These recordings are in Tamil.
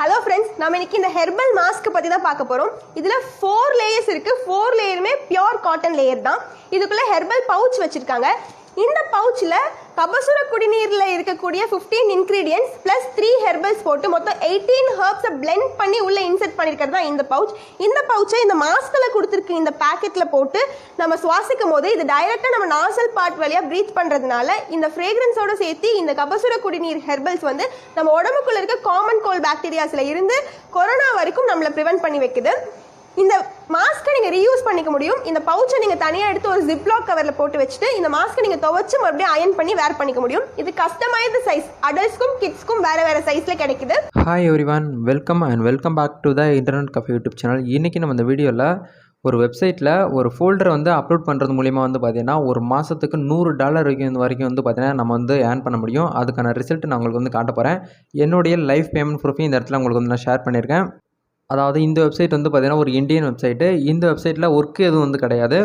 ஹலோ ஃப்ரெண்ட்ஸ் நம்ம இன்னைக்கு இந்த ஹெர்பல் மாஸ்க் பற்றி தான் பார்க்க போகிறோம் இதில் ஃபோர் லேயர்ஸ் இருக்குது ஃபோர் லேயருமே பியோர் காட்டன் லேயர் தான். இதுக்குள்ளே ஹெர்பல் பவுச் வச்சுருக்காங்க. இந்த பவுச்சில் கபசுர குடிநீரில் இருக்கக்கூடிய 15 இன்க்ரீடியன்ஸ் ப்ளஸ் த்ரீ ஹெர்பல்ஸ் போட்டு மொத்தம் எயிட்டீன் ஹெர்ப்ஸை பிளெண்ட் பண்ணி உள்ளே இன்செர்ட் பண்ணியிருக்கிறது தான் இந்த பவுச் இந்த பவுச்சை இந்த மாஸ்கில் கொடுத்துருக்கு இந்த பேக்கெட்டில் போட்டு நம்ம சுவாசிக்கும் போது இது டைரெக்டாக நம்ம நாசல் பார்ட் வழியாக ப்ரீத் பண்ணுறதுனால இந்த ஃப்ரேக்ரன்ஸோடு சேர்த்து இந்த கபசுர குடிநீர் ஹெர்பல்ஸ் வந்து நம்ம உடம்புக்குள்ளே இருக்க காமன் கோல் பாக்டீரியாஸில் இருந்து கொரோனா வரைக்கும் நம்மளை ப்ரிவென்ட் பண்ணி வைக்குது. இந்த மாஸ்க்கை நீங்கள் ரீயூஸ் பண்ணிக்க முடியும். இந்த பவுச்சை நீங்கள் தனியாக எடுத்து ஒரு ஜிப்லாக் கவரில் போட்டு வச்சுட்டு இந்த மாஸ்க்கை நீங்கள் துவச்சி மறுபடியும் அயன் பண்ணி வேர் பண்ணிக்க முடியும். இது கஸ்டமைஸ்டு சைஸ் அடல்ட்ஸ்க்கும் கிட்ஸ்க்கும் வேறு வேறு சைஸில் கிடைக்குது. Hi everyone welcome and welcome back to the internet cafe YouTube channel இன்றைக்கி நம்ம இந்த வீடியோவில் ஒரு வெப்சைட்டில் ஒரு ஃபோல்டரை வந்து அப்லோட் பண்ணுறது மூலிமா வந்து பார்த்திங்கன்னா ஒரு மாதத்துக்கு நூறு டாலர் வரைக்கும் வரைக்கும் வந்து பார்த்தீங்கன்னா நம்ம வந்து ஏர்ன் பண்ண முடியும். அதுக்கான ரிசல்ட் நான் உங்களுக்கு வந்து காட்ட போகிறேன் என்னுடைய லைஃப் பேமெண்ட் ப்ரூஃபையும் இந்த இடத்துல உங்களுக்கு வந்து நான் ஷேர் பண்ணியிருக்கேன். அதாவது இந்த வெப்சைட் வந்து பார்த்திங்கன்னா ஒரு இந்தியன் வெப்சைட்டு இந்த வெப்சைட்டில் ஒர்க்கு எதுவும் வந்து கிடையாது.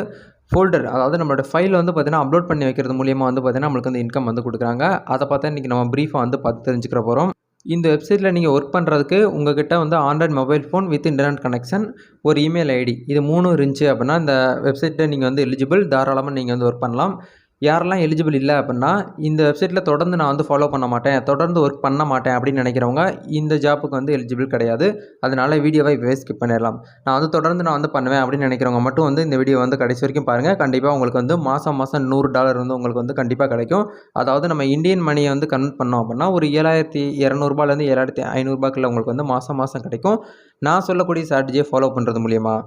ஃபோல்டர் அதாவது நம்மளோட ஃபைல் வந்து பார்த்திங்கன்னா அப்லோட் பண்ணி வைக்கிறது மூலியமாக வந்து பார்த்திங்கன்னா நம்மளுக்கு வந்து இன்கம் வந்து கொடுக்குறாங்க. அதை பார்த்தா இன்றைக்கி நம்ம ப்ரீஃபாக வந்து பார்த்து தெரிஞ்சுக்கிற போகிறோம் இந்த வெப்சைட்டில் நீங்கள் ஒர்க் பண்ணுறதுக்கு உங்ககிட்ட வந்து Android mobile phone with internet connection ஒரு இமெயில் ஐடி இது மூணும் இருந்துச்சு அப்படின்னா இந்த வெப்சைட்டில் நீங்கள் வந்து எலிஜிபிள் தாராளமாக நீங்கள் வந்து ஒர்க் பண்ணலாம். யாரெல்லாம் எலிஜிபிள் இல்லை அப்படின்னா இந்த வெப்சைட்டில் தொடர்ந்து நான் வந்து ஃபாலோ பண்ண மாட்டேன் தொடர்ந்து ஒர்க் பண்ண மாட்டேன் அப்படின்னு நினைக்கிறவங்க இந்த ஜாப்புக்கு வந்து எலிஜிபிள் கிடையாது. அதனால வீடியோவை இப்போவே ஸ்கிப் பண்ணிடலாம். நான் வந்து தொடர்ந்து நான் வந்து பண்ணுவேன் அப்படின்னு நினைக்கிறவங்க மட்டும் வந்து இந்த வீடியோ வந்து கடைசி வரைக்கும் பாருங்கள் கண்டிப்பாக உங்களுக்கு வந்து மாதம் மாதம் நூறு டாலர் வந்து உங்களுக்கு வந்து கண்டிப்பாக கிடைக்கும். அதாவது நம்ம இந்தியன் மணியை வந்து கன்வெர்ட் பண்ணோம் அப்படின்னா ஒரு ஏழாயிரத்தி இரநூறுபாலேருந்து ஏழாயிரத்தி ஐநூறுபாக்குள்ள உங்களுக்கு வந்து மாதம் மாதம் கிடைக்கும். நான் சொல்லக்கூடிய ஸ்ட்ராட்டஜியை ஃபாலோ பண்ணுறது மூலியமாக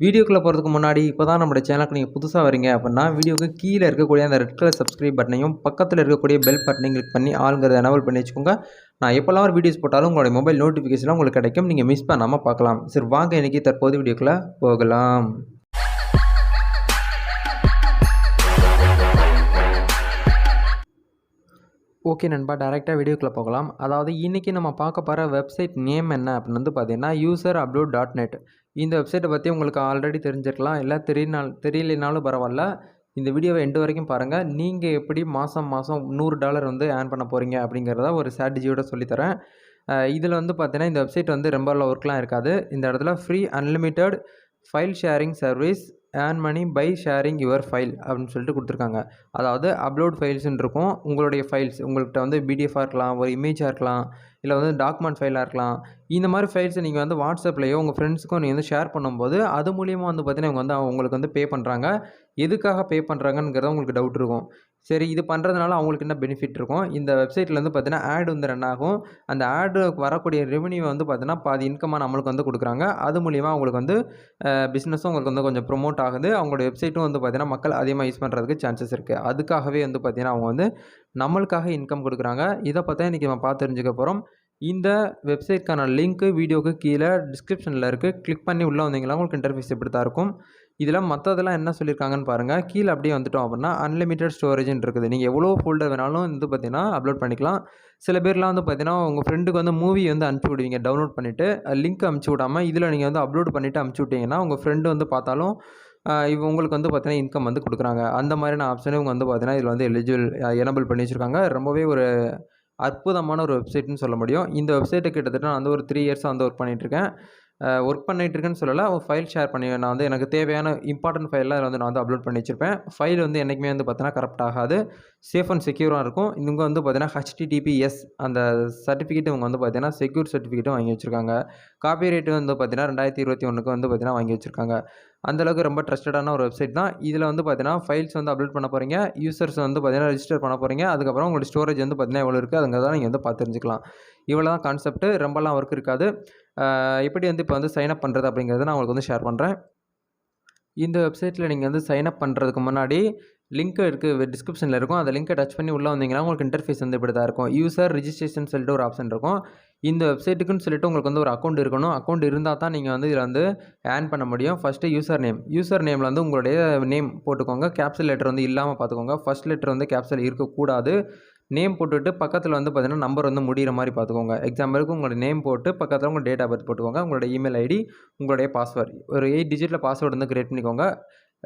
வீடியோக்குள்ளே போகிறதுக்கு முன்னாடி இப்போ தான் நம்ம சேனலுக்கு நீங்கள் புதுசாக வரீங்க அப்படின்னா வீடியோக்கு கீழே இருக்கக்கூடிய அந்த ரெட் கலர் சப்ஸ்கிரைப் பட்டனையும் பக்கத்தில் இருக்கக்கூடிய பெல் பட்டனையும் கிளிக் பண்ணி ஆளுங்கிறத எனவல் பண்ணி வச்சுக்கோங்க. நான் எப்போல்லாம் ஒரு வீடியோஸ் போட்டாலும் உங்களுடைய மொபைல் நோட்டிஃபிகேஷன் உங்களுக்கு கிடைக்கும். நீங்கள் மிஸ் பண்ணாமல் பார்க்கலாம். சரி வாங்க இன்றைக்கி தற்போது வீடியோக்குள்ளே போகலாம். ஓகே நண்பா டேரெக்டாக வீடியோக்குள்ளே போகலாம். அதாவது இன்றைக்கி நம்ம பார்க்க போகிற வெப்சைட் நேம் என்ன அப்படின்னு வந்து பார்த்தீங்கன்னா யூசர் அப்லோட் டாட் நெட் இந்த வெப்சைட்டை பற்றி உங்களுக்கு ஆல்ரெடி தெரிஞ்சிருக்கலாம். இல்லை தெரியனால் தெரியலனாலும் பரவாயில்ல. இந்த வீடியோவை எண்டு வரைக்கும் பாருங்கள் நீங்கள் எப்படி மாதம் மாதம் நூறு டாலர் வந்து ஏர்ன் பண்ண போகிறீங்க அப்படிங்கிறத ஒரு ஸ்ட்ராட்டஜியோட சொல்லித்தரேன் இதில் வந்து பார்த்தீங்கன்னா இந்த வெப்சைட் வந்து ரொம்ப ஒர்க்லாம் இருக்காது. இந்த இடத்துல free unlimited file sharing service earn money by sharing your file அப்படின்னு சொல்லிட்டு கொடுத்துருக்காங்க. அதாவது அப்லோட் ஃபைல்ஸ்ன்னு இருக்கும். உங்களுடைய ஃபைல்ஸ் உங்கள்கிட்ட வந்து பிடிஎஃபாக இருக்கலாம் ஒரு இமேஜாக இருக்கலாம் இல்லை வந்து டாக்குமெண்ட் ஃபைலாக இருக்கலாம். இந்த மாதிரி ஃபைல்ஸை நீங்கள் வந்து வாட்ஸ்அப்லேயோ உங்கள் ஃப்ரெண்ட்ஸுக்கும் நீங்கள் வந்து ஷேர் பண்ணும்போது அது மூலியமாக வந்து பார்த்தீங்கன்னா இவங்க வந்து உங்களுக்கு வந்து பே பண்ணுறாங்க எதுக்காக பே பண்ணுறாங்கங்கிறத உங்களுக்கு டவுட் இருக்கும். சரி இது பண்ணுறதுனால அவங்களுக்கு என்ன பெனிஃபிட் இருக்கும்? இந்த வெப்சைட்டில் வந்து பார்த்தீங்கன்னா ஆட் வந்து ரன் ஆகும். அந்த ஆடு வரக்கூடிய ரெவன்யூ வந்து பார்த்தீங்கன்னா பாதி இன்கமாக நம்மளுக்கு வந்து கொடுக்குறாங்க. அது மூலிமா அவங்களுக்கு வந்து பிஸ்னஸும் உங்களுக்கு வந்து கொஞ்சம் ப்ரொமோட் ஆகுது. அவங்களோட வெப்சைட்டும் வந்து பார்த்திங்கன்னா மக்கள் அதிகமாக யூஸ் பண்ணுறதுக்கு சான்சஸ் இருக்குது அதுக்காகவே வந்து பார்த்தீங்கன்னா அவங்க வந்து நம்மளுக்காக இன்கம் கொடுக்குறாங்க. இதை பார்த்தா இன்றைக்கி நம்ம பார்த்து தெரிஞ்சுக்க போகிறோம் இந்த வெப்சைட்க்கான லிங்க்கு வீடியோக்கு கீழே டிஸ்கிரிப்ஷனில் இருக்குது கிளிக் பண்ணி உள்ளே வந்தீங்கன்னா உங்களுக்கு இன்டர்ஃபேஸ் இப்படி தான் இருக்கும். இதில் மற்றதெல்லாம் என்ன சொல்லியிருக்காங்கன்னு பாருங்கள் கீழே அப்படியே வந்துட்டோம் அப்படின்னா அன்லிமிட்டட் ஸ்டோரேஜ்னு இருக்குது. நீங்கள் எவ்வளோ ஃபோல்டர் வேணாலும் வந்து பார்த்தீங்கன்னா அப்லோட் பண்ணிக்கலாம். சில பேர்லாம் வந்து பார்த்தீங்கன்னா உங்கள் ஃப்ரெண்டுக்கு வந்து மூவி வந்து அனுப்பிச்சி விடுவீங்க. டவுன்லோட் பண்ணிவிட்டு லிங்க் அனுப்பிச்சி விடாமல் இதில் நீங்கள் வந்து அப்லோட் பண்ணிவிட்டு அனுப்பிச்சி விட்டிங்கன்னா உங்கள் ஃப்ரெண்டு வந்து பார்த்தாலும் இவ உங்களுக்கு வந்து பார்த்தீங்கன்னா இன்கம் வந்து கொடுக்குறாங்க. அந்த மாதிரியான ஆப்ஷனே இவங்க வந்து பார்த்தீங்கன்னா இதில் வந்து எலிஜிபிள் எனபிள் பண்ணி வச்சுருக்காங்க. ரொம்பவே ஒரு அற்புதமான ஒரு வெப்சைட்னு சொல்ல முடியும். இந்த வெப்சைட்டை கிட்டத்தட்ட நான் வந்து ஒரு த்ரீ இயர்ஸாக வந்து ஒர்க் பண்ணிகிட்ருக்கேன் ஒர்க் பண்ணிகிட்ருக்கேன்னு சொல்லலை. ஃபைல் ஷேர் பண்ணி நான் வந்து எனக்கு தேவையான இம்பார்ட்டன்ட் ஃபைல்லாம் அதில் வந்து நான் வந்து அப்லோட் பண்ணி வச்சுருப்பேன். ஃபைல் வந்து என்றைக்குமே வந்து பார்த்தீங்கன்னா கரெக்ட் ஆகாது. சேஃப் அண்ட் செக்யூராக இருக்கும். இவங்க வந்து பார்த்தீங்கன்னா ஹெச்டிடிபிஎஸ் அந்த சர்டிஃபிகேட் இவங்க வந்து பார்த்தீங்கன்னா செக்யூர் சர்டிஃபிகேட்டும் வாங்கி வச்சுருக்காங்க. காப்பி ரேட்டு வந்து பார்த்தீங்கன்னா ரெண்டாயிரத்தி இருபத்தி ஒன்றுக்கு வந்து பார்த்தீங்கன்னா வாங்கி வச்சுருக்காங்க. அந்தளவுக்கு ரொம்ப ட்ரஸ்டடான ஒரு வெப்சைட் தான். இதில் வந்து பார்த்தீங்கன்னா ஃபைல்ஸ் வந்து அப்லோட் பண்ண போகிறீங்க யூசர்ஸ் வந்து பார்த்தீங்கன்னா ரெஜிஸ்டர் பண்ண போகிறீங்க அதுக்கப்புறம் உங்களோட ஸ்டோரேஜ் வந்து பார்த்தீங்கன்னா எவ்வளோ இருக்குது அதுங்கிறத நீங்கள் வந்து பார்த்து தெரிஞ்சுக்கலாம். இவ்வளோ தான் கான்செப்ட்டு ரொம்பலாம் ஒர்க் இருக்காது. எப்படி வந்து இப்போ வந்து சைன் அப் பண்ணுறது அப்படிங்கிறத நான் உங்களுக்கு வந்து ஷேர் பண்ணுறேன் இந்த வெப்சைட்டில் நீங்கள் வந்து சைன் அப் பண்ணுறதுக்கு முன்னாடி லிங்க் இருக்குது டிஸ்கிரிப்ஷனில் இருக்கும். அந்த லிங்க்கை டச் பண்ணி உள்ளே வந்தீங்கன்னா உங்களுக்கு இன்டர்ஃபேஸ் வந்து இப்படி தான் இருக்கும். யூசர் ரிஜிஸ்ட்ரேஷன் சொல்லிட்டு ஒரு ஆப்ஷன் இருக்கும். இந்த வெப்சைட்டுக்குன்னு சொல்லிட்டு உங்களுக்கு வந்து ஒரு அக்கௌண்ட் இருக்கணும். அக்கௌண்ட் இருந்தால் தான் நீங்கள் வந்து இதில் வந்து ஆன் பண்ண முடியும். ஃபஸ்ட்டு யூசர் நேம் யூசர் நேமில் வந்து உங்களுடைய நேம் போட்டுக்கோங்க. கேப்சல் லெட்டர் வந்து இல்லாமல் பார்த்துக்கோங்க. ஃபஸ்ட் லெட்டர் வந்து கேப்சல் இருக்கக்கூடாது. நேம் போட்டுவிட்டு பக்கத்தில் வந்து பார்த்தீங்கன்னா நம்பர் வந்து முடிகிற மாதிரி பார்த்துக்கோங்க எக்ஸாம்பிளுக்கு உங்களோட நேம் போட்டு பக்கத்தில் உங்கள் டேட் ஆஃப் பர்த் போட்டுக்கோங்க. உங்களோட இமெயில் ஐடி உங்களுடைய பாஸ்வேர்டு ஒரு எயிட் டிஜிட்டில் பாஸ்வேர்டு வந்து கிரியேட் பண்ணிக்கோங்க.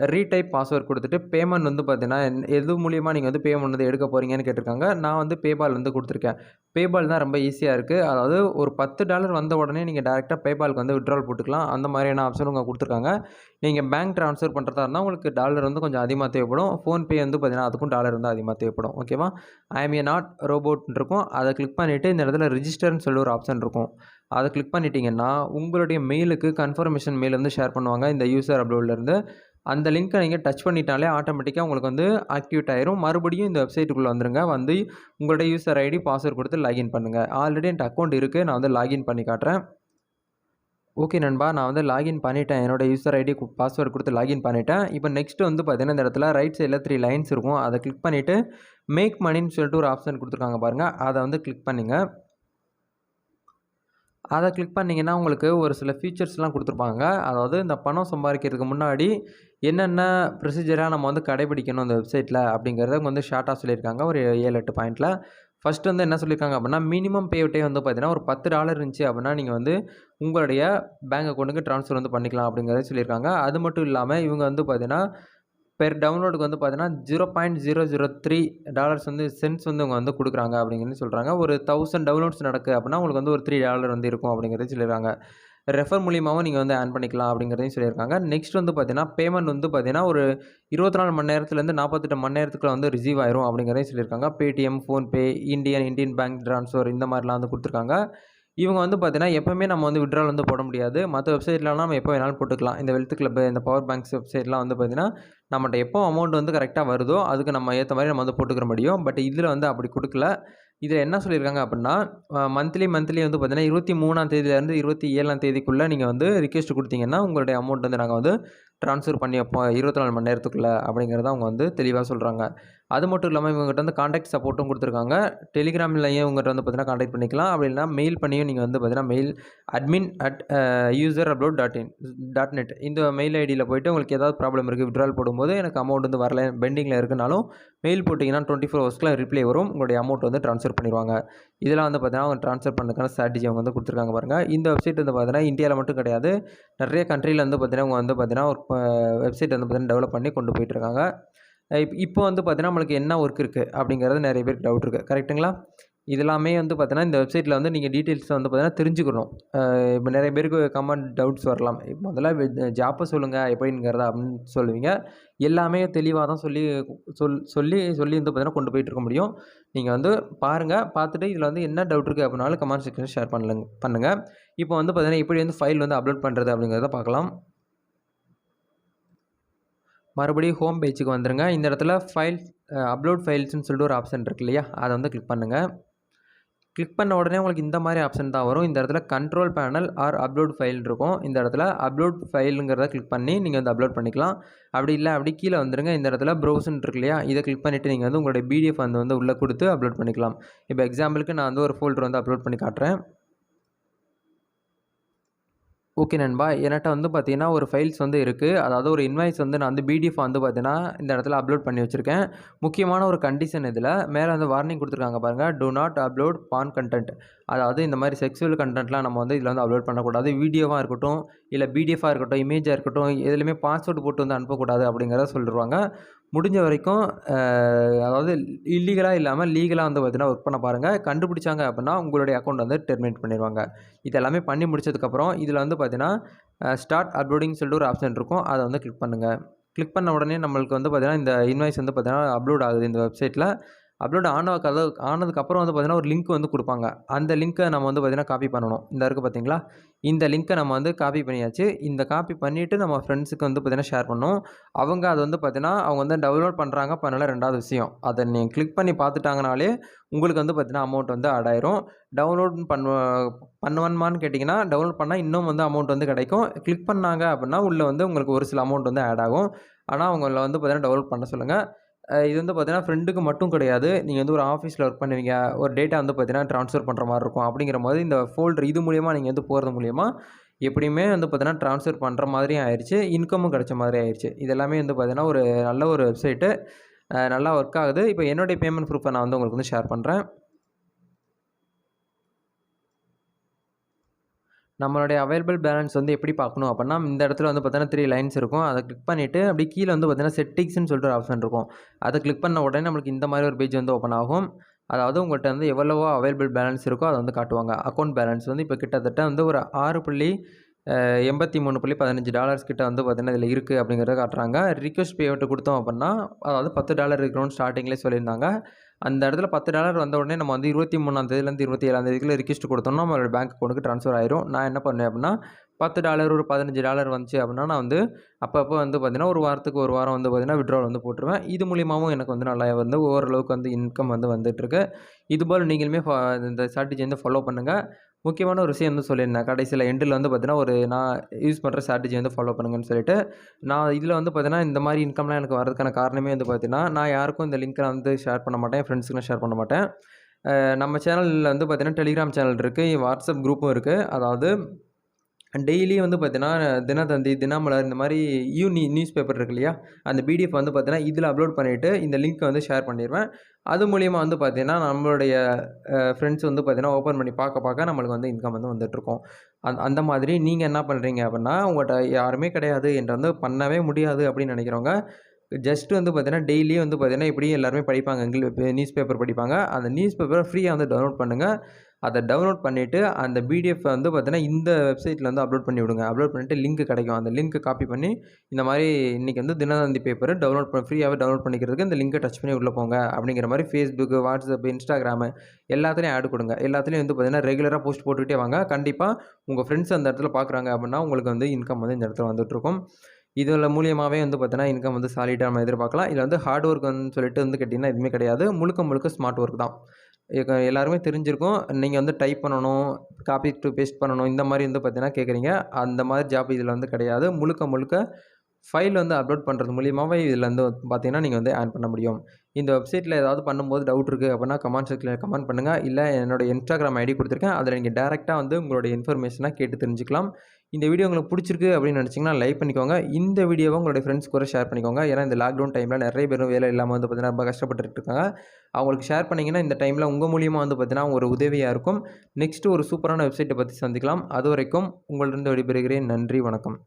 ரீடைப் பாஸ்வேர்ட் கொடுத்துட்டு பேமெண்ட் வந்து பார்த்தீங்கன்னா என்- எது மூலியமாக நீங்கள் வந்து பேமெண்ட் வந்து எடுக்க போகிறீங்கன்னு கேட்டிருக்காங்க. நான் வந்து பேபால் வந்து கொடுத்துருக்கேன். பேபால் தான் ரொம்ப ஈஸியாக இருக்குது அதாவது ஒரு பத்து டாலர் வந்த உடனே நீங்கள் டேரெக்டாக பேபாலுக்கு வந்து விட்ரால் போட்டுக்கலாம். அந்த மாதிரியான ஆப்ஷன் உங்கள் கொடுத்துருக்காங்க. நீங்கள் பேங்க் ட்ரான்ஸ்ஃபர் பண்ணுறதா இருந்தால் உங்களுக்கு டாலர் வந்து கொஞ்சம் அதிகமாக தேவைப்படும். ஃபோன்பே வந்து பார்த்தீங்கன்னா அதுக்கும் டாலர் வந்து அதிகமாக தேவைப்படும். ஓகேவா ஐஎம் ஏ நாட் ரோபோட் இருக்கும். அதை கிளிக் பண்ணிவிட்டு இந்த இடத்துல ரிஜிஸ்டர்னு சொல்லி ஒரு ஆப்ஷன் இருக்கும். அதை கிளிக் பண்ணிட்டீங்கன்னா உங்களுடைய மெயிலுக்கு கன்ஃபர்மேஷன் மெயில் வந்து ஷேர் பண்ணுவாங்க. இந்த யூசர் அப்லோட்லேருந்து அந்த லிங்க்கை நீங்கள் டச் பண்ணிட்டாலே ஆட்டோமேட்டிக்காக உங்களுக்கு வந்து ஆக்டிவேட் ஆயிரும். மறுபடியும் இந்த வெப்சைட்டுக்குள்ளே வந்துருங்க. வந்து உங்களுடைய யூசர் ஐடி பாஸ்வேர்ட் கொடுத்து லாகின் பண்ணுங்கள் ஆல்ரெடி என்கிட்ட அக்கௌண்ட் இருக்குது நான் வந்து லாகின் பண்ணி காட்டுறேன். ஓகே நண்பா. நான் வந்து லாகின் பண்ணிட்டேன். என்னோடய யூசர் ஐடி பாஸ்வேர்டு கொடுத்து லாகின் பண்ணிட்டேன். இப்போ நெக்ஸ்ட்டு வந்து பார்த்தீங்கன்னா இந்த இடத்துல ரைட் சைடில் த்ரீ லைன்ஸ் இருக்கும். அதை கிளிக் பண்ணிவிட்டு மேக் மணின்னு சொல்லிட்டு ஒரு ஆப்ஷன் கொடுத்துருக்காங்க பாருங்கள் அதை வந்து கிளிக் பண்ணுங்கள் அதை கிளிக் பண்ணிங்கன்னா உங்களுக்கு ஒரு சில ஃபீச்சர்ஸ்லாம் கொடுத்துருப்பாங்க. அதாவது இந்த பணம் சம்பாதிக்கிறதுக்கு முன்னாடி என்னென்ன ப்ரொசீஜராக நம்ம வந்து கடைபிடிக்கணும் அந்த வெப்சைட்டில் அப்படிங்கிறத வந்து ஷார்ட்டாக சொல்லியிருக்காங்க. ஒரு ஏழு எட்டு பாயிண்ட்டில் ஃபஸ்ட்டு வந்து என்ன சொல்லியிருக்காங்க அப்படின்னா மினிமம் பேவுட்டே வந்து பார்த்தீங்கன்னா ஒரு பத்து டாலர் இருந்துச்சு அப்படின்னா நீங்கள் வந்து உங்களுடைய பேங்க் அக்கௌண்ட்டுக்கு ட்ரான்ஸ்ஃபர் வந்து பண்ணிக்கலாம் அப்படிங்கிறத சொல்லியிருக்காங்க. அது மட்டும் இல்லாமல் இவங்க வந்து பார்த்தீங்கன்னா பெர் டவுன்லோடுக்கு வந்து பார்த்தீங்கன்னா zero point zero zero three dollars வந்து சென்ஸ் வந்து இவங்க வந்து கொடுக்குறாங்க அப்படிங்கிறது சொல்கிறாங்க ஒரு தௌசண்ட் டவுன்லோட்ஸ் நடக்கு அப்படின்னா உங்களுக்கு வந்து ஒரு த்ரீ டாலர் வந்து இருக்கும் அப்படிங்கிறது சொல்லியிருக்காங்க. ரெஃபர் மூலியமாகவும் நீங்கள் வந்து ஆன் பண்ணிக்கலாம் அப்படிங்கிறதையும் சொல்லியிருக்காங்க. நெக்ஸ்ட் வந்து பார்த்தீங்கன்னா பேமெண்ட் வந்து பார்த்தீங்கன்னா ஒரு இருபத்தி நாலு மணி நேரத்துலேருந்து நாற்பத்தெட்டு மணி நேரத்துக்குள்ள வந்து ரிசீவ் ஆயிரும் அப்படிங்கிறதையும் சொல்லியிருக்காங்க. Paytm PhonePe Indian Indian bank transfer இந்த மாதிரிலாம் வந்து கொடுத்துருக்காங்க. இவங்க வந்து பார்த்தீங்கன்னா எப்போவுமே நம்ம வந்து விட்ரால் வந்து போட முடியாது. மற்ற வெப்சைட்லலாம் நம்ம எப்போ வேணாலும் போட்டுக்கலாம். இந்த வெல்த் கிளப் இந்த பவர் பேங்க்ஸ் வெப்சைட்லாம் வந்து பார்த்தீங்கன்னா நம்மகிட்ட எப்போ அமௌண்ட் வந்து கரெக்டாக வருதோ அதுக்கு நம்ம ஏற்ற மாதிரி நம்ம வந்து போட்டுக்கிற முடியும். பட் இதில் வந்து அப்படி கொடுக்கல. இதில் என்ன சொல்லியிருக்காங்க அப்படின்னா மந்த்லி மந்த்லி வந்து பார்த்தீங்கன்னா இருபத்தி மூணாம் தேதியிலேருந்து இருபத்தி ஏழாம் தேதிக்குள்ளே நீங்கள் வந்து ரிக்வெஸ்ட் கொடுத்தீங்கன்னா உங்களுடைய அமௌண்ட் வந்து நாங்கள் வந்து ட்ரான்ஸ்ஃபர் பண்ணி வைப்போம். இருபத்தி நாலு மணி நேரத்துக்குள்ளே அப்படிங்கிறத அவங்க வந்து தெளிவாக சொல்கிறாங்க அது மட்டும் இல்லாமல் இவங்ககிட்ட வந்து காண்டாக்ட் சப்போர்ட்டும் கொடுத்துருக்காங்க. டெலிகிராம்லையும் உங்கள்கிட்ட வந்து பார்த்தீங்கன்னா காண்டாக்ட் பண்ணிக்கலாம். அப்படி இல்லைனா மெயில் பண்ணியும் நீங்கள் வந்து பார்த்தீங்கன்னா mail admin at user upload dot in dot net இந்த மெயில் ஐடியில் போயிட்டு உங்களுக்கு ஏதாவது ப்ராப்ளம் இருக்குது விட்ரால் போடும்போது எனக்கு அமௌண்ட் வந்து வரல பெண்டிங்கில் இருக்குனாலும் மெயில் போட்டிங்கன்னா டுவெண்ட்டி ஃபோர் ஹவர்ஸ்க்குலாம் ரிப்ளை வரும். உங்களுடைய அமௌண்ட் வந்து ட்ரான்ஸ்ஃபர் பண்ணிடுவாங்க. இதெல்லாம் வந்து பார்த்தீங்கன்னா அவங்க ட்ரான்ஸ்ஃபர் பண்ணுறதுக்கான ஸ்ட்ராட்டஜி அவங்க வந்து கொடுத்துருக்காங்க பாருங்கள் இந்த வெப்சைட் வந்து பார்த்தீங்கன்னா இந்தியாவில் மட்டும் கிடையாது. நிறைய கண்ட்ரியில் வந்து பார்த்தீங்கன்னா அவங்க வந்து பார்த்தீங்கன்னா ஒரு வெப்சைட் வந்து பார்த்தீங்கன்னா டெவலப் பண்ணி கொண்டு போயிட்டுருக்காங்க இப்போ வந்து பார்த்தீங்கன்னா நம்மளுக்கு என்ன ஒர்க் இருக்குது அப்படிங்கிறது நிறைய பேருக்கு டவுட் இருக்குது கரெக்ட்டுங்களா இதெல்லாமே வந்து பார்த்தீங்கன்னா இந்த வெப்சைட்டில் வந்து நீங்கள் டீட்டெயில்ஸ் வந்து பார்த்தீங்கன்னா தெரிஞ்சுக்கணும். இப்போ நிறைய பேருக்கு கமெண்ட் டவுட்ஸ் வரலாம். முதல்ல ஜாப்பை சொல்லுங்கள் எப்படிங்கிறத அப்படின்னு சொல்லுவீங்க. எல்லாமே தெளிவாக தான் சொல்லி சொல் சொல்லி சொல்லி வந்து பார்த்தீங்கன்னா கொண்டு போயிட்டு இருக்க முடியும். நீங்கள் வந்து பாருங்கள் பார்த்துட்டு இதில் வந்து என்ன டவுட் இருக்குது அப்படின்னாலும் கமெண்ட் செக்ஷன் ஷேர் பண்ணலங்க பண்ணுங்கள் இப்போ வந்து பார்த்தீங்கன்னா எப்படி வந்து ஃபைல் வந்து அப்லோட் பண்ணுறது அப்படிங்கிறத பார்க்கலாம். மறுபடியும் ஹோம் பேஜுக்கு வந்துடுங்க இந்த இடத்துல ஃபைல் அப்லோட் ஃபைல்ஸ்னு சொல்லிட்டு ஒரு ஆப்ஷன் இருக்கு இல்லையா? அதை வந்து கிளிக் பண்ணுங்கள் கிளிக் பண்ண உடனே உங்களுக்கு இந்த மாதிரி ஆப்ஷன் தான் வரும். இந்த இடத்துல control panel or upload file இருக்கும். இந்த இடத்துல அப்லோட் ஃபைலுங்கிறத கிளிக் பண்ணி நீங்கள் வந்து அப்லோட் பண்ணிக்கலாம். அப்படி இல்லை அப்படி கீழே வந்துருங்க. இந்த இடத்துல ப்ரௌசன் இருக்கு இல்லையா? இதை கிளிக் பண்ணிவிட்டு நீங்கள் வந்து உங்களுடைய பிடிஎஃப் வந்து வந்து உள்ளே கொடுத்து அப்லோட் பண்ணிக்கலாம். இப்போ எக்ஸாம்பிளுக்கு நான் வந்து ஒரு ஃபோல்டர் வந்து அப்லோட் பண்ணி காட்டுறேன். ஓகே நண்பா. என்கிட்ட வந்து பார்த்தீங்கன்னா ஒரு ஃபைல்ஸ் வந்து இருக்குது அதாவது ஒரு இன்வாய்ஸ் வந்து நான் வந்து பிடிஎஃப் வந்து பார்த்தீங்கன்னா இந்த இடத்துல அப்லோட் பண்ணி வச்சுருக்கேன். முக்கியமான ஒரு கண்டிஷன் இதில் மேலே வந்து வார்னிங் கொடுத்துருக்காங்க பாருங்கள் do not upload ban content அதாவது இந்த மாதிரி செக்ஸுவல் கண்டென்ட்லாம் நம்ம வந்து இதில் வந்து அப்லோட் பண்ணக்கூடாது. வீடியோவாக இருக்கட்டும் இல்லை பிடிஎஃபாக இருக்கட்டும் இமேஜாக இருக்கட்டும் எதுலையுமே பாஸ்வேர்டு போட்டு வந்து அனுப்பக்கூடாது அப்படிங்கிறத சொல்லிடுவாங்க முடிஞ்ச வரைக்கும் அதாவது இல்லீகலாக இல்லாமல் லீகலாக வந்து பார்த்தீங்கன்னா ஒர்க் பண்ண பாருங்கள் கண்டுபிடிச்சாங்க அப்படின்னா உங்களுடைய அக்கௌண்ட் வந்து டெர்மினேட் பண்ணிடுவாங்க. இது எல்லாமே பண்ணி முடிச்சதுக்கப்புறம் இதில் வந்து பார்த்தீங்கன்னா ஸ்டார்ட் அப்லோடிங் சொல்லிட்டு ஒரு ஆப்ஷன் இருக்கும். அதை வந்து கிளிக் பண்ணுங்கள் கிளிக் பண்ண உடனே நம்மளுக்கு வந்து பார்த்திங்கன்னா இந்த இன்வாய்ஸ் வந்து பார்த்திங்கன்னா அப்லோட் ஆகுது இந்த வெப்சைட்டில் அப்லோட் ஆன கதை ஆனதுக்கப்புறம் வந்து பார்த்தீங்கன்னா ஒரு லிங்க் வந்து கொடுப்பாங்க. அந்த லிங்க்கை நம்ம வந்து பார்த்திங்கன்னா காப்பி பண்ணணும். இந்த இருக்குது பார்த்தீங்களா இந்த லிங்க்கை நம்ம வந்து காப்பி பண்ணியாச்சு. இந்த காப்பி பண்ணிவிட்டு நம்ம ஃப்ரெண்ட்ஸுக்கு வந்து பார்த்தீங்கன்னா ஷேர் பண்ணோம் அவங்க அது வந்து பார்த்தீங்கன்னா அவங்க வந்து டவுன்லோட் பண்ணுறாங்க பண்ணல ரெண்டாவது விஷயம். அதை நீங்கள் கிளிக் பண்ணி பார்த்துட்டாங்கனாலே உங்களுக்கு வந்து பார்த்தீங்கன்னா அமௌண்ட் வந்து ஆட் டவுன்லோட் பண்ண பண்ணுவான்மான்னு கேட்டிங்கன்னா டவுன்லோட் பண்ணால் இன்னும் வந்து அமௌண்ட் வந்து கிடைக்கும். கிளிக் பண்ணாங்க அப்படின்னா உள்ளே வந்து உங்களுக்கு ஒரு சில அமௌண்ட் வந்து ஆட் ஆகும். ஆனால் அவங்கள வந்து பார்த்தீங்கன்னா டவுன்லோட் பண்ண சொல்லுங்கள் இது வந்து பார்த்தீங்கன்னா ஃப்ரெண்டுக்கு மட்டும் கிடையாது. நீங்கள் வந்து ஒரு ஆஃபீஸில் ஒர்க் பண்ணுவீங்க. ஒரு டேட்டா வந்து பார்த்தீங்கன்னா ட்ரான்ஸ்ஃபர் பண்ணுற மாதிரி இருக்கும். அப்படிங்கிற மாதிரி இந்த ஃபோல்டர் இது மூலியமாக நீங்கள் வந்து போகிறது மூலியமாக எப்படியுமே வந்து பார்த்தீங்கன்னா ட்ரான்ஸ்ஃபர் பண்ணுற மாதிரியும் ஆயிடுச்சு இன்கமும் கிடைச்ச மாதிரி ஆயிடுச்சு இது எல்லாமே வந்து பார்த்தீங்கன்னா ஒரு நல்ல ஒரு வெப்சைட்டு நல்லா ஒர்க் ஆகுது. இப்போ என்னுடைய பேமெண்ட் ப்ரூஃபை நான் வந்து உங்களுக்கு வந்து ஷேர் பண்ணுறேன் நம்மளுடைய அவைலபிள் பேலன்ஸ் வந்து எப்படி பார்க்கணும் அப்படின்னா இந்த இடத்துல வந்து பார்த்தீங்கன்னா த்ரீ லைன்ஸ் இருக்கும். அதை கிளிக் பண்ணிவிட்டு அப்படி கீழே வந்து பார்த்தீங்கன்னா செட்டிங்ஸ்னு சொல்லிட்டு ஒரு ஆப்ஷன் இருக்கும். அதை கிளிக் பண்ண உடனே நம்மளுக்கு இந்த மாதிரி ஒரு பேஜ் வந்து ஓப்பன் ஆகும். அதாவது உங்கள்கிட்ட வந்து எவ்வளவோ அவைலபிள் பேலன்ஸ் இருக்கோ அதை வந்து காட்டுவாங்க. அக்கௌண்ட் பேலன்ஸ் வந்து இப்போ கிட்டத்தட்ட வந்து ஒரு ஆறு புள்ளி எண்பத்தி மூணு புள்ளி பதினஞ்சு டாலர்ஸ் கிட்ட வந்து பார்த்திங்கன்னா இதில் இருக்குது அப்படிங்கிறத காட்டுறாங்க. ரிக்வஸ்ட் பேமெண்ட் கொடுத்தோம் அப்படின்னா அதாவது பத்து டாலர் இருக்கணும்னு ஸ்டார்டிங்லேயே சொல்லியிருந்தாங்க. அந்த இடத்துல பத்து டாலர் வந்த உடனே நம்ம வந்து இருபத்தி மூணாம் தேதியிலேருந்து இருபத்தி ஏழாம் தேதிக்குள்ள ரிக்வஸ்ட் கொடுத்தோம்னா நம்மளோட பேங்க் அக்கௌண்ட்டுக்கு ட்ரான்ஸ்ஃபர் ஆயிரும். நான் என்ன பண்ணேன் அப்படின்னா பத்து டாலர் ஒரு பதினஞ்சு டாலர் வந்துச்சு அப்படின்னா நான் வந்து அப்பப்போ வந்து பார்த்திங்கன்னா ஒரு வாரத்துக்கு ஒரு வாரம் வந்து பார்த்திங்கன்னா விட்ரால் வந்து போட்டுருவேன். இது மூலியமாகவும் எனக்கு வந்து நல்லா வந்து ஓரளவுக்கு வந்து இன்கம் வந்து வந்துட்டுருக்கு. இதுபோல் நீங்களுமே ஃபா- இந்த ஸ்ட்ராட்டஜி வந்து ஃபாலோ பண்ணுங்கள் முக்கியமான ஒரு விஷயம் வந்து சொல்லியிருந்தேன். கடைசியில் எண்டில் வந்து பார்த்தீங்கன்னா ஒரு நான் யூஸ் பண்ணுற ஸ்ட்ராட்டஜி வந்து ஃபாலோ பண்ணுங்கன்னு சொல்லிட்டு நான் இதில் வந்து பார்த்தீங்கன்னா இந்த மாதிரி இன்கம்லாம் எனக்கு வரதுக்கான காரணமே வந்து பார்த்தீங்கன்னா நான் யாருக்கும் இந்த லிங்க்கை வந்து ஷேர் பண்ண மாட்டேன். என் ஃப்ரெண்ட்ஸுக்கு ஷேர் பண்ண மாட்டேன். நம்ம சேனலில் வந்து பார்த்தீங்கன்னா டெலிகிராம் சேனல் இருக்குது வாட்ஸ்அப் குரூப்பும் இருக்குது அதாவது டெய்லியும் வந்து பார்த்தீங்கன்னா தினத்தந்தி தினமலர் இந்த மாதிரி யூ நியூ நியூஸ் பேப்பர் இருக்கு இல்லையா? அந்த பிடிஎஃப் வந்து பார்த்தீங்கன்னா இதில் அப்லோட் பண்ணிவிட்டு இந்த லிங்க்கை வந்து ஷேர் பண்ணிடுவேன். அது மூலிமா வந்து பார்த்தீங்கன்னா நம்மளுடைய ஃப்ரெண்ட்ஸ் வந்து பார்த்தீங்கன்னா ஓப்பன் பண்ணி பார்க்க பார்க்க நம்மளுக்கு வந்து இன்கம் வந்து வந்துட்டுருக்கோம் அந்த அந்த மாதிரி நீங்கள் என்ன பண்ணுறீங்க அப்படின்னா உங்கள்கிட்ட யாருமே கிடையாது என்கிட்ட வந்து பண்ணவே முடியாது அப்படின்னு நினைக்கிறவங்க ஜஸ்ட் வந்து பார்த்தீங்கன்னா டெய்லி வந்து பார்த்தீங்கன்னா இப்படியும் எல்லாருமே படிப்பாங்க. இங்கிலீஷ் நியூஸ் பேப்பர் படிப்பாங்க. அந்த நியூஸ் பேப்பரை ஃப்ரீயாக வந்து டவுன்லோட் பண்ணுங்கள் அதை டவுன்லோட் பண்ணிவிட்டு அந்த பிடிஎஃப் வந்து பார்த்தீங்கன்னா இந்த வெப்சைட்டில் வந்து அப்லோட் பண்ணி விடுங்க. அப்லோட் பண்ணிவிட்டு லிங்க் கிடைக்கும். அந்த லிங்க் காப்பி பண்ணி இந்த மாதிரி இன்றைக்கி வந்து தினதந்தி பேப்பர் டவுன்லோட் பண்ண ஃப்ரீயாகவே டவுன்லோட் பண்ணிக்கிறதுக்கு இந்த லிங்கை டச் பண்ணி உள்ளே போங்க. அப்படிங்கிற மாதிரி ஃபேஸ்புக்கு வாட்ஸ்அப் இன்ஸ்டாகிராமு எல்லாத்துலேயும் ஆட் கொடுங்க. எல்லாத்துலேயும் வந்து பார்த்தீங்கன்னா ரெகுலராக போஸ்ட் போட்டுக்கிட்டே வாங்க. கண்டிப்பாக உங்கள் ஃப்ரெண்ட்ஸ் அந்த இடத்துல பார்க்குறாங்க அப்படின்னா உங்களுக்கு வந்து இன்கம் வந்து இந்த இடத்துல வந்துட்டுருக்கும் இதில் மூலியமாகவே வந்து பார்த்தீங்கன்னா இன்கம் வந்து சாலிடாக நம்ம எதிர்பார்க்கலாம். இதில் வந்து ஹார்ட் ஒர்க்குன்னு சொல்லிட்டு வந்து கேட்டிங்கன்னா எதுவுமே கிடையாது. முழுக்க முழுக்க ஸ்மார்ட் ஒர்க் தான். எல்லாருமே தெரிஞ்சிருக்கும். நீங்கள் வந்து டைப் பண்ணணும் காப்பி டு பேஸ்ட் பண்ணணும் இந்த மாதிரி வந்து பார்த்தீங்கன்னா கேட்குறீங்க அந்த மாதிரி ஜாப் இதில் வந்து கிடையாது. முழுக்க முழுக்க ஃபைல் வந்து அப்லோட் பண்ணுறது மூலியமாகவே இதில் வந்து பார்த்தீங்கன்னா நீங்கள் வந்து ஆன் பண்ண முடியும். இந்த வெப்சைட்டில் ஏதாவது பண்ணும்போது டவுட் இருக்குது அப்படின்னா கமெண்ட் செக்ஷனில் கமெண்ட் பண்ணுங்கள் இல்லை என்னோடய இன்ஸ்டாகிராம் ஐடி கொடுத்துருக்கேன். அதில் நீங்கள் டேரெக்டாக வந்து உங்களுடைய இன்ஃபர்மேஷனாக கேட்டு தெரிஞ்சுக்கலாம். இந்த வீடியோ உங்களுக்கு பிடிச்சிருக்கு அப்படின்னு நினச்சிங்கன்னா லைக் பண்ணிக்கோங்க. இந்த வீடியோவை உங்களுடைய ஃப்ரெண்ட்ஸ் கூட ஷேர் பண்ணிக்கோங்க. ஏன்னா இந்த லாக்டவுன் டைமில் நிறைய பேரும் வேலை இல்லாமல் வந்து பார்த்தீங்கன்னா ரொம்ப கஷ்டப்பட்டுட்டு இருக்காங்க. அவங்களுக்கு ஷேர் பண்ணிங்கன்னா இந்த டைமில் உங்கள் மூலியமாக வந்து பார்த்தீங்கன்னா ஒரு உதவியாக இருக்கும். நெக்ஸ்ட்டு ஒரு சூப்பரான வெப்சைட்டை பற்றி சந்திக்கலாம். அது வரைக்கும் உங்களிருந்து விடைபெறுகிறேன். நன்றி வணக்கம்.